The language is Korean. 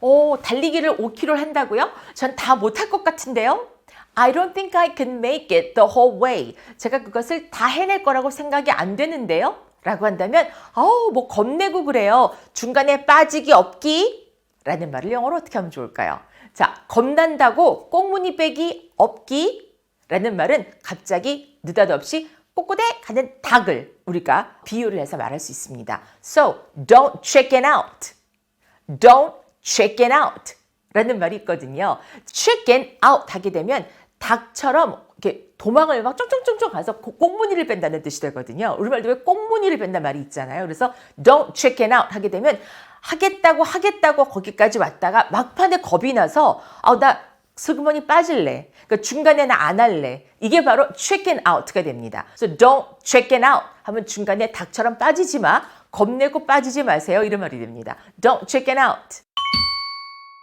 오, 달리기를 5km 한다고요? 전 다 못할 것 같은데요? I don't think I can make it the whole way. 제가 그것을 다 해낼 거라고 생각이 안 되는데요? 라고 한다면, 어우, 뭐 겁내고 그래요. 중간에 빠지기 없기? 라는 말을 영어로 어떻게 하면 좋을까요? 자, 겁난다고 꽁무니 빼기 없기? 라는 말은 갑자기 느닷없이 꼬꼬대 가는 닭을 우리가 비유를 해서 말할 수 있습니다. So, don't check it out. Don't check it out. 라는 말이 있거든요. check it out 하게 되면 닭처럼 이렇게 도망을 막 쫑쫑쫑쫑 가서 고- 꽁무니를 뺀다는 뜻이 되거든요. 우리말도 왜 꽁무니를 뺀단 말이 있잖아요. 그래서 don't check it out 하게 되면 하겠다고 하겠다고 거기까지 왔다가 막판에 겁이 나서 아, 나 슬그머니 빠질래. 그러니까 중간에는 안 할래. 이게 바로 check it out가 됩니다. 그래서 don't check it out 하면 중간에 닭처럼 빠지지 마. 겁내고 빠지지 마세요. 이런 말이 됩니다. Don't check it out.